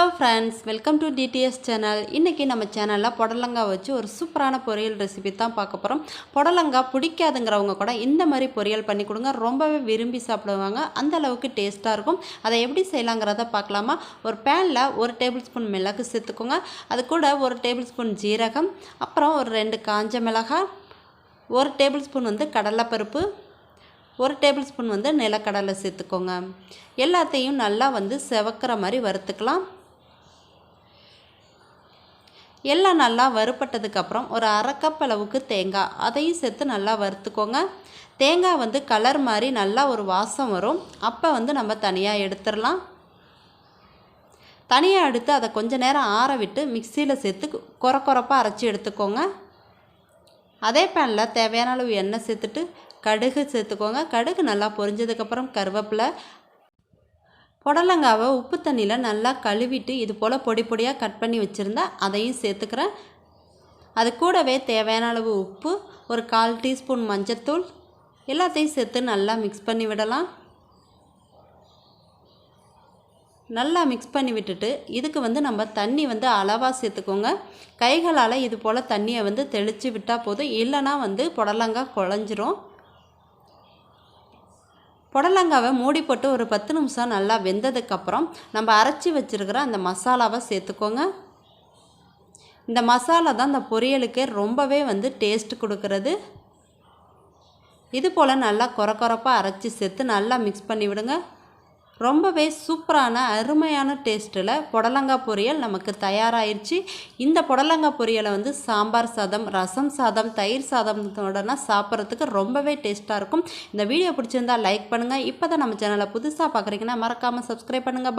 Hello friends welcome to DTS channel இன்றைக்கி நம்ம சேனலில் புடலங்காய் வச்சு ஒரு சூப்பரான பொரியல் ரெசிபி தான் பார்க்க போகிறோம் புடலங்காய் பிடிக்காதுங்கிறவங்க கூட இந்த மாதிரி பொரியல் பண்ணி கொடுங்க. ரொம்பவே விரும்பி சாப்பிடுவாங்க. அந்த அளவுக்கு டேஸ்ட்டாக இருக்கும். அதை எப்படி செய்யலாங்கிறத பார்க்கலாமா? ஒரு பேனில் ஒரு டேபிள் ஸ்பூன் மிளகு சேர்த்துக்கோங்க. அது கூட ஒரு டேபிள் ஸ்பூன் ஜீரகம் அப்புறம் ஒரு ரெண்டு காஞ்ச மிளகாய் ஒரு டேபிள் ஸ்பூன் வந்து கடலைப்பருப்பு ஒரு டேபிள் ஸ்பூன் வந்து நிலக்கடலை சேர்த்துக்கோங்க. எல்லாத்தையும் நல்லா வந்து செவக்கிற மாதிரி வறுத்துக்கலாம். எல்லாம் நல்லா வறுப்பட்டதுக்கப்புறம் ஒரு அரைக்கப் அளவுக்கு தேங்காய். அதையும் சேர்த்து நல்லா வறுத்துக்கோங்க. தேங்காய் வந்து கலர் மாதிரி நல்லா ஒரு வாசம் வரும். அப்போ வந்து நம்ம தனியாக எடுத்துடலாம். தனியாக எடுத்து அதை கொஞ்ச நேரம் ஆற விட்டு மிக்சியில் சேர்த்து குறை குறப்பாக அரைச்சி எடுத்துக்கோங்க. அதே பேனில் தேவையான அளவு எண்ணெய் சேர்த்துட்டு கடுகு சேர்த்துக்கோங்க. கடுகு நல்லா பொரிஞ்சதுக்கப்புறம் கருவேப்பிலை புடலங்காவை உப்பு தண்ணியில் நல்லா கழுவிட்டு இது போல் பொடி பொடியாக கட் பண்ணி வச்சுருந்தா அதையும் சேர்த்துக்கிறேன். அது கூடவே தேவையான அளவு உப்பு ஒரு கால் டீஸ்பூன் மஞ்சத்தூள் எல்லாத்தையும் சேர்த்து நல்லா மிக்ஸ் பண்ணி விடலாம். நல்லா மிக்ஸ் பண்ணி விட்டுட்டு இதுக்கு வந்து நம்ம தண்ணி வந்து அளவாக சேர்த்துக்கோங்க. கைகளால் இது போல் தண்ணியை வந்து தெளித்து விட்டால் போதும். இல்லைனா வந்து புடலங்காய் குழஞ்சிரும். புடலங்காவை மூடி போட்டு ஒரு பத்து நிமிஷம் நல்லா வெந்ததுக்கப்புறம் நம்ம அரைச்சி வச்சுருக்கிற அந்த மசாலாவை சேர்த்துக்கோங்க. இந்த மசாலா தான் இந்த பொரியலுக்கே ரொம்பவே வந்து டேஸ்ட் கொடுக்கறது. இது போல் நல்லா குறை குறப்பாக அரைச்சி சேர்த்து நல்லா மிக்ஸ் பண்ணி விடுங்க. ரொம்பவே சூப்பரான அருமையான டேஸ்ட்டில் புடலங்காய் பொரியல் நமக்கு தயாராகிருச்சு இந்த புடலங்காய் பொரியலை வந்து சாம்பார் சாதம் ரசம் சாதம் தயிர் சாதத்தோடனா சாப்பிட்றதுக்கு ரொம்பவே டேஸ்ட்டாக இருக்கும். இந்த வீடியோ பிடிச்சிருந்தா லைக் பண்ணுங்கள் இப்போ தான் நம்ம சேனலை புதுசாக பார்க்குறீங்கன்னா மறக்காமல் சப்ஸ்கிரைப் பண்ணுங்கள்